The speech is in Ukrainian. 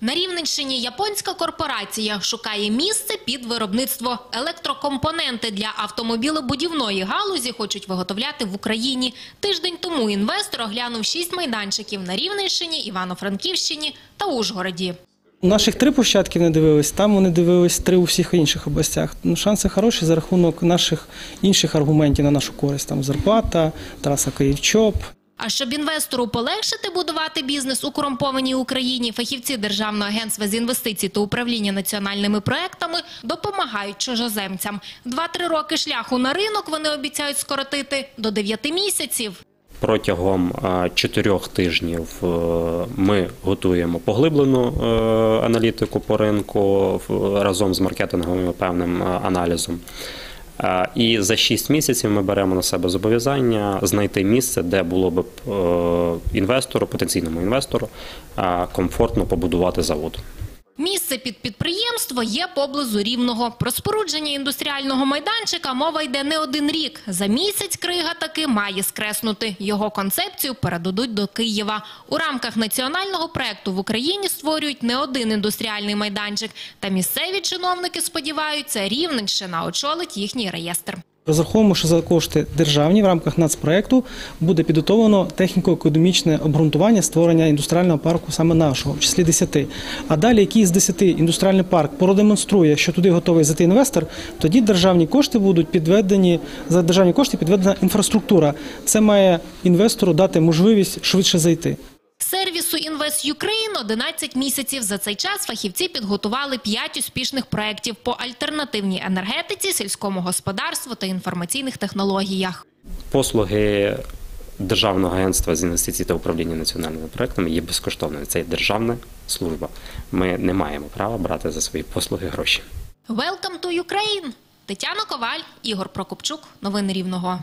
На Рівненщині японська корпорація шукає місце під виробництво. Електрокомпоненти для автомобілебудівної галузі хочуть виготовляти в Україні. Тиждень тому інвестор оглянув шість майданчиків на Рівненщині, Івано-Франківщині та Ужгороді. Наших три площадки не дивились, там вони дивились три у всіх інших областях. Ну, шанси хороші за рахунок наших інших аргументів на нашу користь. Там зарплата, траса Київ-Чоп. А щоб інвестору полегшити будувати бізнес у корумпованій Україні, фахівці Державного агентства з інвестицій та управління національними проектами допомагають чужоземцям. Два-три роки шляху на ринок вони обіцяють скоротити до дев'яти місяців. Протягом чотирьох тижнів е, ми готуємо поглиблену е, аналітику по ринку разом з маркетинговим певним е, аналізом. І за 6 місяців ми беремо на себе зобов'язання знайти місце, де було б е, інвестору, потенційному інвестору, комфортно побудувати завод. Під підприємство є поблизу Рівного. Про спорудження індустріального майданчика мова йде не один рік. За місяць крига таки має скреснути. Його концепцію передадуть до Києва. У рамках національного проекту в Україні створюють не один індустріальний майданчик. Та місцеві чиновники сподіваються, Рівненщина очолить їхній реєстр. Розраховуємо, що за кошти державні в рамках нацпроекту буде підготовлено техніко-економічне обґрунтування створення індустріального парку саме нашого, в числі 10. А далі, який з 10 індустріальний парк продемонструє, що туди готовий зайти інвестор, тоді державні кошти будуть підведені за державні кошти підведена інфраструктура. Це має інвестору дати можливість швидше зайти. Сервісу Інвест Юкрейн 11 місяців. За цей час фахівці підготували 5 успішних проєктів по альтернативній енергетиці, сільському господарству та інформаційних технологіях. Послуги Державного агентства з інвестицій та управління національними проектами є безкоштовними. Це державна служба. Ми не маємо права брати за свої послуги гроші. Welcome to Ukraine! Тетяна Коваль, Ігор Прокопчук. Новини Рівного.